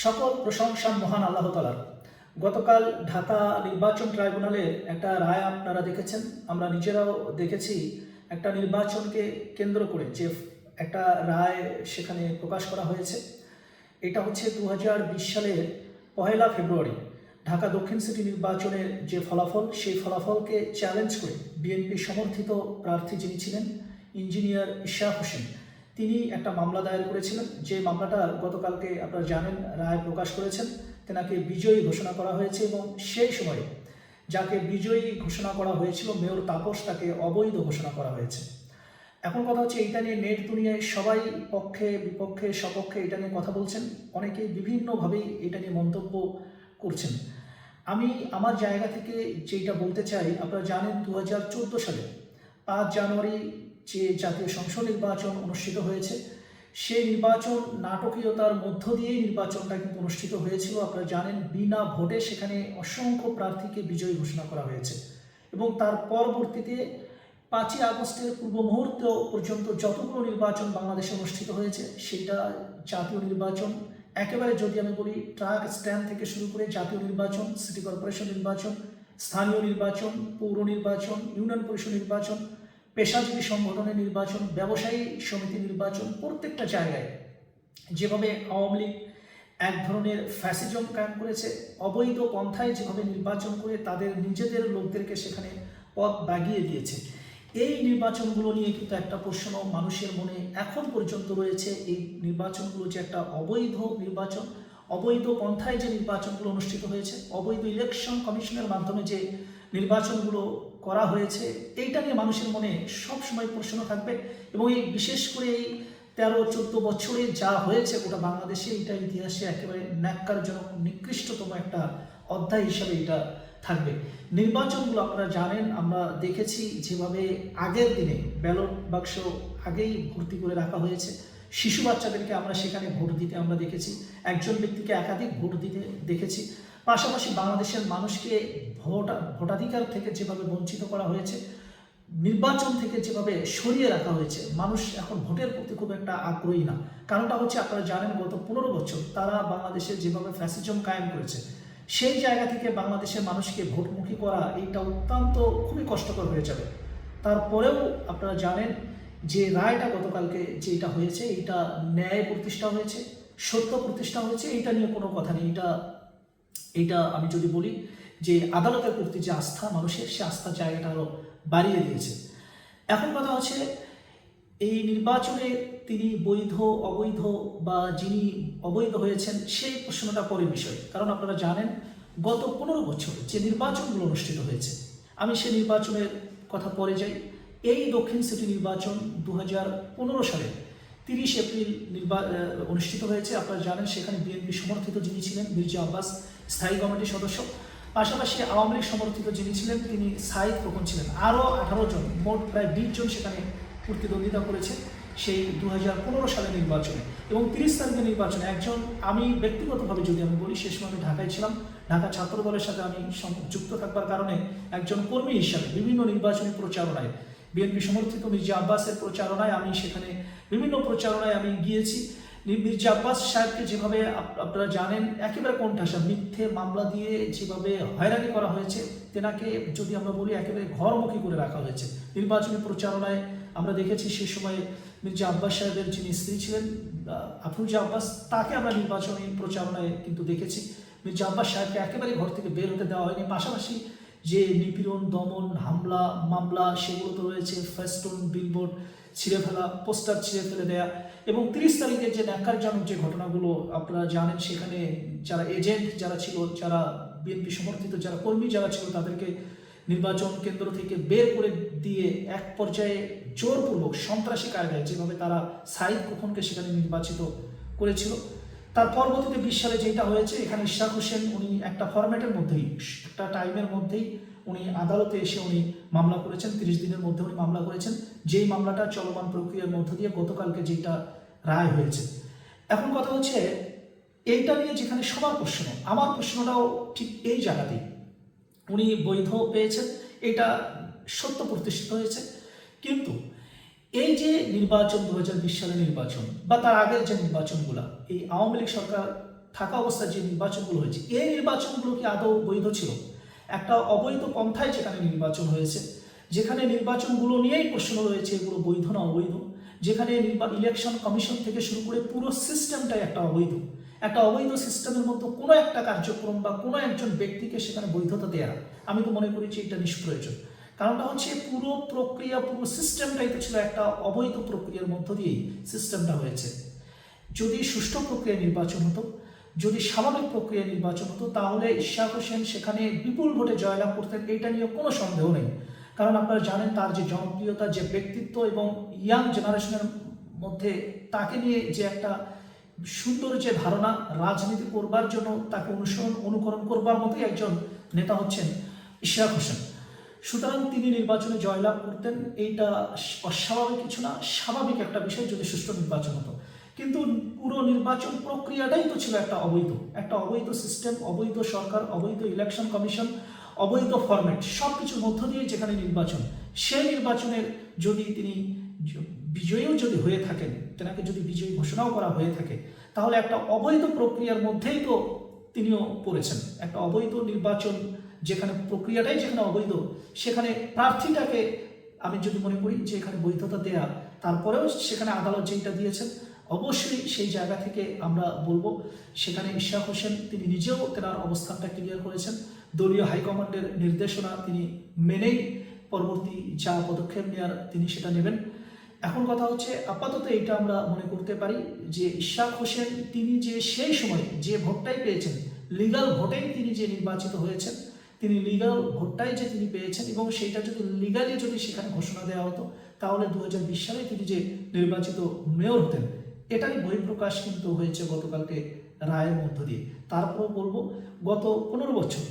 সকল প্রশংসা মহান আল্লাহ তালার গতকাল ঢাকা নির্বাচন ট্রাইব্যুনালে একটা রায় আপনারা দেখেছেন। আমরা নিজেরাও দেখেছি একটা নির্বাচনকে কেন্দ্র করে যে একটা রায় সেখানে প্রকাশ করা হয়েছে। এটা হচ্ছে দু হাজার বিশ সালের পহেলা ফেব্রুয়ারি। ঢাকা দক্ষিণ সিটি নির্বাচনের যে ফলাফল, সেই ফলাফলকে চ্যালেঞ্জ করে বিএনপি সমর্থিত প্রার্থী যিনি ছিলেন, ইঞ্জিনিয়ার ইশাক হোসেন তিনি একটা মামলা দায়ের করেছিলেন। যে মামলাটা গতকালকে আপনারা জানেন, রায় প্রকাশ করেছেন। তেনাকে বিজয়ী ঘোষণা করা হয়েছে এবং সেই সময়ে যাকে বিজয়ী ঘোষণা করা হয়েছিল, মেয়র তাপস, তাকে অবৈধ ঘোষণা করা হয়েছে। এখন কথা হচ্ছে, এইটা নিয়ে নেট দুনিয়ায় সবাই পক্ষে, বিপক্ষে, সপক্ষে এটা নিয়ে কথা বলছেন। অনেকেই বিভিন্নভাবেই এটা নিয়ে মন্তব্য করছেন। আমি আমার জায়গা থেকে যেটা বলতে চাই, আপনারা জানেন দু হাজার চোদ্দ সালে পাঁচ জানুয়ারি যে জাতীয় সংসদ নির্বাচন অনুষ্ঠিত হয়েছে সেই নির্বাচন নাটকীয়তার মধ্য দিয়েই নির্বাচনটা কিন্তু অনুষ্ঠিত হয়েছিল। আপনারা জানেন, বিনা ভোটে সেখানে অসংখ্য প্রার্থীকে বিজয়ী ঘোষণা করা হয়েছে এবং তার পরবর্তীতে পাঁচই আগস্টের পূর্ব মুহূর্ত পর্যন্ত যতগুলো নির্বাচন বাংলাদেশে অনুষ্ঠিত হয়েছে, সেটা জাতীয় নির্বাচন, একেবারে যদি আমি বলি ট্রাক স্ট্যান্ড থেকে শুরু করে জাতীয় নির্বাচন, সিটি কর্পোরেশন নির্বাচন, স্থানীয় নির্বাচন, পৌর নির্বাচন, ইউনিয়ন পরিষদ নির্বাচন পেশাজীবী সংগঠনের নির্বাচন, ব্যবসায়ী সমিতি নির্বাচন প্রত্যেকটা জায়গায় যেভাবে আওয়ামী লীগ এক ধরনের ফ্যাসিজম কায়েম করেছে, অবৈধ পন্থায় যেভাবে নির্বাচন করে তাদের নিজেদের লোকদেরকে সেখানে পথ বাগিয়ে দিয়েছে। এই নির্বাচনগুলো নিয়ে কিন্তু একটা প্রশ্ন মানুষের মনে এখন পর্যন্ত রয়েছে, এই নির্বাচনগুলো যে একটা অবৈধ নির্বাচন, অবৈধ পন্থায় যে নির্বাচনগুলো অনুষ্ঠিত হয়েছে, অবৈধ ইলেকশন কমিশনের মাধ্যমে যে নির্বাচনগুলো করা হয়েছে, এইটা নিয়ে মানুষের মনে সবসময় প্রশ্ন থাকবে। এবং এই বিশেষ করে এই তেরো, চোদ্দ বছরে যা হয়েছে গোটা বাংলাদেশে এটা ইতিহাসে একেবারে ন্যাক্কারজনক, নিকৃষ্টতম একটা অধ্যায় হিসাবে এটা থাকবে। নির্বাচনগুলো আপনারা জানেন, আমরা দেখেছি যেভাবে আগের দিনে ব্যালট বাক্স আগেই ভর্তি করে রাখা হয়েছে। শিশু বাচ্চাদেরকে আমরা সেখানে ভোট দিতে আমরা দেখেছি। একজন ব্যক্তিকে একাধিক ভোট দিতে দেখেছি। পাশাপাশি বাংলাদেশের মানুষকে ভোট, ভোটাধিকার থেকে যেভাবে বঞ্চিত করা হয়েছে, নির্বাচন থেকে যেভাবে সরিয়ে রাখা হয়েছে, মানুষ এখন ভোটের প্রতি খুব একটা আগ্রহী না। কারণটা হচ্ছে আপনারা জানেন, গত পনেরো বছর তারা বাংলাদেশে যেভাবে ফ্যাসিজম কায়েম করেছে, সেই জায়গা থেকে বাংলাদেশের মানুষকে ভোটমুখী করা এইটা অত্যন্ত খুবই কষ্টকর হয়ে যাবে। তারপরেও আপনারা জানেন যে রায়টা গতকালকে যেটা হয়েছে এটা ন্যায় প্রতিষ্ঠা হয়েছে, সত্য প্রতিষ্ঠা হয়েছে এটা নিয়ে কোনো কথা নেই এটা এটা আমি যদি বলি যে আদালতের প্রতি যে আস্থা, মানুষের সে আস্থার জায়গাটা আরও বাড়িয়ে দিয়েছে। এখন কথা হচ্ছে, এই নির্বাচনে তিনি বৈধ, অবৈধ বা যিনি অবৈধ হয়েছেন, সেই প্রশ্নটা পরে বিষয়। কারণ আপনারা জানেন, গত পনেরো বছর যে নির্বাচনগুলো অনুষ্ঠিত হয়েছে, আমি সেই নির্বাচনের কথা পরে যাই। এই দক্ষিণ সিটি নির্বাচন দু হাজার পনেরো সালে তিরিশ এপ্রিল নির্বা অনুষ্ঠিত হয়েছে। আপনারা জানেন, সেখানে বিএনপি সমর্থিত যিনি ছিলেন, মির্জা আব্বাস, স্থায়ী কমিটির সদস্য। পাশাপাশি আওয়ামী লীগ সমর্থিত যিনি ছিলেন, তিনি সাইদ খোকন ছিলেন। আরও আঠারো জন, মোট প্রায় বিশ জন সেখানে প্রতিদ্বন্দ্বিতা করেছে সেই দু হাজার পনেরো সালের নির্বাচনে। এবং তিরিশ তারিখের নির্বাচনে একজন, আমি ব্যক্তিগতভাবে যদি আমি বলি সে সময় ঢাকায় ছিলাম। ঢাকা ছাত্র দলের সাথে আমি যুক্ত থাকবার কারণে একজন কর্মী হিসাবে বিভিন্ন নির্বাচনী প্রচারণায় বিএনপি সমর্থিত মির্জা আব্বাসের প্রচারণায় আমি সেখানে বিভিন্ন প্রচারণায় আমি গিয়েছি। মির্জা আব্বাস সাহেবকে যেভাবে আপ- আপনারা জানেন, একেবারে কোণঠাসা, মিথ্যে মামলা দিয়ে যেভাবে হয়রানি করা হয়েছে, তেনাকে যদি আমরা বলি একেবারে ঘরমুখী করে রাখা হয়েছে। নির্বাচনী প্রচারণায় আমরা দেখেছি সে সময় মির্জা আব্বাস সাহেবের যিনি স্ত্রী ছিলেন আফরুজা আব্বাস, তাকে আমরা নির্বাচনী প্রচারণায় কিন্তু দেখেছি। মির্জা আব্বাস সাহেবকে একেবারে ঘর থেকে বের হতে দেওয়া হয়নি। পাশাপাশি যে নিপীড়ন, দমন, হামলা, মামলা, সেগুলো তো রয়েছে ফেস্টুন বিলবোর্ড ছিঁড়ে ফেলা পোস্টার ছিঁড়ে ফেলে দেয়া এবং তিরিশ তারিখের যে ন্যাক্কারজনক যে ঘটনাগুলো আপনারা জানেন, সেখানে যারা এজেন্ট যারা ছিল, যারা বিএনপি সমর্থিত, যারা কর্মী যারা ছিল, তাদেরকে নির্বাচন কেন্দ্র থেকে বের করে দিয়ে এক পর্যায়ে জোরপূর্বক সন্ত্রাসী কায়দায় যেভাবে তারা সাইদ খোকনকে সেখানে নির্বাচিত করেছিল তার পরবর্তীতে বিশ সালে যেটা হয়েছে, এখানে ইশাক হোসেন উনি একটা ফরম্যাটের মধ্যেই, একটা টাইমের মধ্যেই উনি আদালতে এসে উনি মামলা করেছেন, তিরিশ দিনের মধ্যে উনি মামলা করেছেন। যেই মামলাটা চলমান প্রক্রিয়ার মধ্য দিয়ে গতকালকে যেটা রায় হয়েছে। এখন কথা হচ্ছে, এইটা নিয়ে যেখানে সবার প্রশ্ন, আমার প্রশ্নটাও ঠিক এই জায়গাতেই। উনি বৈধ পেয়েছেন, এটা সত্য প্রতিষ্ঠিত হয়েছে। কিন্তু এই যে নির্বাচন দু হাজার বিশ সালের নির্বাচন বা তার আগের যে নির্বাচনগুলো, এই আওয়ামী লীগ সরকার থাকা অবস্থায় যে নির্বাচনগুলো হয়েছে, এই নির্বাচনগুলো কি আদৌ বৈধ ছিল? একটা অবৈধ পন্থায় যেখানে নির্বাচন হয়েছে, যেখানে নির্বাচনগুলো নিয়েই প্রশ্ন রয়েছে, এগুলো বৈধ না অবৈধ? যেখানে ইলেকশন কমিশন থেকে শুরু করে পুরো সিস্টেমটাই একটা অবৈধ। একটা অবৈধ সিস্টেমের মধ্যে কোনো একটা কার্যক্রম বা কোনো একজন ব্যক্তিকে সেখানে বৈধতা দেয়া, আমি তো মনে করি যে এটা নিষ্প্রয়োজন। কারণটা হচ্ছে পুরো প্রক্রিয়া, পুরো সিস্টেমটাই তো ছিল একটা অবৈধ প্রক্রিয়ার মধ্য দিয়েই সিস্টেমটা হয়েছে। যদি সুষ্ঠু প্রক্রিয়া নির্বাচন হতো, যদি স্বাভাবিক প্রক্রিয়া নির্বাচন হতো, তাহলে ইশাক হোসেন সেখানে বিপুল ভোটে জয়লাভ করতেন, এইটা নিয়ে কোনো সন্দেহ নেই। কারণ আপনারা জানেন তার যে জনপ্রিয়তা, যে ব্যক্তিত্ব এবং ইয়াং জেনারেশনের মধ্যে তাকে নিয়ে যে একটা সুন্দর যে ধারণা রাজনীতি করবার জন্য তাকে অনুসরণ, অনুকরণ করবার মতোই একজন নেতা হচ্ছেন ইশাক হোসেন। সুতরাং তিনি নির্বাচনে জয়লাভ করতেন, এইটা অস্বাভাবিক কিছু না, স্বাভাবিক একটা বিষয় যদি সুষ্ঠু নির্বাচন হতো। কিন্তু পুরো নির্বাচন প্রক্রিয়াটাই তো ছিল একটা অবৈধ একটা অবৈধ সিস্টেম অবৈধ সরকার, অবৈধ ইলেকশন কমিশন অবৈধ ফরম্যাট সব কিছুর মধ্য দিয়ে যেখানে নির্বাচন। সেই নির্বাচনের যদি তিনি বিজয়ীও যদি হয়ে থাকেন, তেনাকে যদি বিজয়ী ঘোষণাও করা হয়ে থাকে, তাহলে একটা অবৈধ প্রক্রিয়ার মধ্যেই তো তিনিও পড়েছেন। একটা অবৈধ নির্বাচন যেখানে প্রক্রিয়াটাই যেখানে অবৈধ, সেখানে প্রার্থীটাকে আমি যদি মনে করি যে এখানে বৈধতা দেয়া, তারপরেও সেখানে আদালত যেটা দিয়েছেন, অবশ্যই সেই জায়গা থেকে আমরা বলব, সেখানে ইশাক হোসেন তিনি নিজেও তেনার অবস্থানটা ক্লিয়ার করেছেন, দলীয় হাইকমান্ডের নির্দেশনা তিনি মেনেই পরবর্তী যা পদক্ষেপ নেওয়ার তিনি সেটা নেবেন। এখন কথা হচ্ছে আপাতত এটা আমরা মনে করতে পারি যে ইশাক হোসেন তিনি যে সেই সময় যে ভোটটাই পেয়েছেন লিগাল ভোটেই তিনি যে নির্বাচিত হয়েছেন তিনি লিগাল ভোটটাই যে তিনি পেয়েছেন এবং সেইটা যদি লিগালি যদি সেখানে ঘোষণা দেওয়া হতো, তাহলে দু হাজার বিশ সালে তিনি যে নির্বাচিত মেয়র হতেন এটারই বহিঃপ্রকাশ কিন্তু হয়েছে গতকালকে রায়ের মধ্য দিয়ে। তারপর বলব, গত পনেরো বছর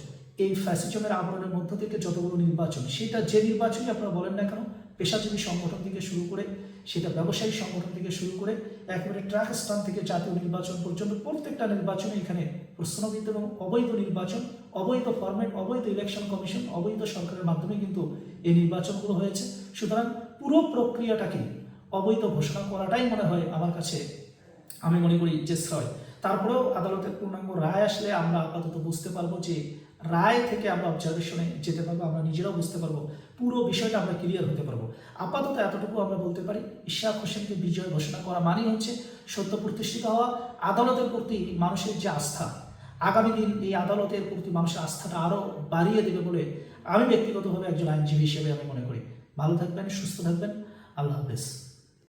এই ফ্যাসিজমের আবরণের মধ্য থেকে যতগুলো নির্বাচন, সেটা যে নির্বাচনই আপনারা বলেন না কেন, পেশাজীবী সংগঠন থেকে শুরু করে সেটা ব্যবসায়ী সংগঠন থেকে শুরু করে একেবারে ট্রাক স্থান থেকে জাতীয় নির্বাচন পর্যন্ত প্রত্যেকটা নির্বাচনে এখানে প্রশ্নবিদ এবং অবৈধ নির্বাচন, অবৈধ ফরম্যাট অবৈধ ইলেকশন কমিশন অবৈধ সরকারের মাধ্যমে কিন্তু এই নির্বাচনগুলো হয়েছে। সুতরাং পুরো প্রক্রিয়াটাকে অবৈধ ঘোষণা করাটাই মনে হয় আমার কাছে, আমি মনে করি যে শ্রয়। তারপরেও আদালতের পূর্ণাঙ্গ রায় আসলে আমরা আপাতত বুঝতে পারব যে রায় থেকে আমরা অবজারভেশনে যেতে পারব, আমরা নিজেরাও বুঝতে পারব, পুরো বিষয়টা আমরা ক্লিয়ার হতে পারব। আপাতত এতটুকু আমরা বলতে পারি, ইশাক হোসেনকে বিজয় ঘোষণা করা মানেই হচ্ছে সত্য প্রতিষ্ঠিত হওয়া, আদালতের প্রতি মানুষের যে আস্থা। আগামী দিন এই আদালতের প্রতি মানুষের আস্থাটা আরও বাড়িয়ে দেবে বলে আমি ব্যক্তিগতভাবে একজন আইনজীবী হিসেবে আমি মনে করি। ভালো থাকবেন, সুস্থ থাকবেন। আল্লাহ হাফেজ।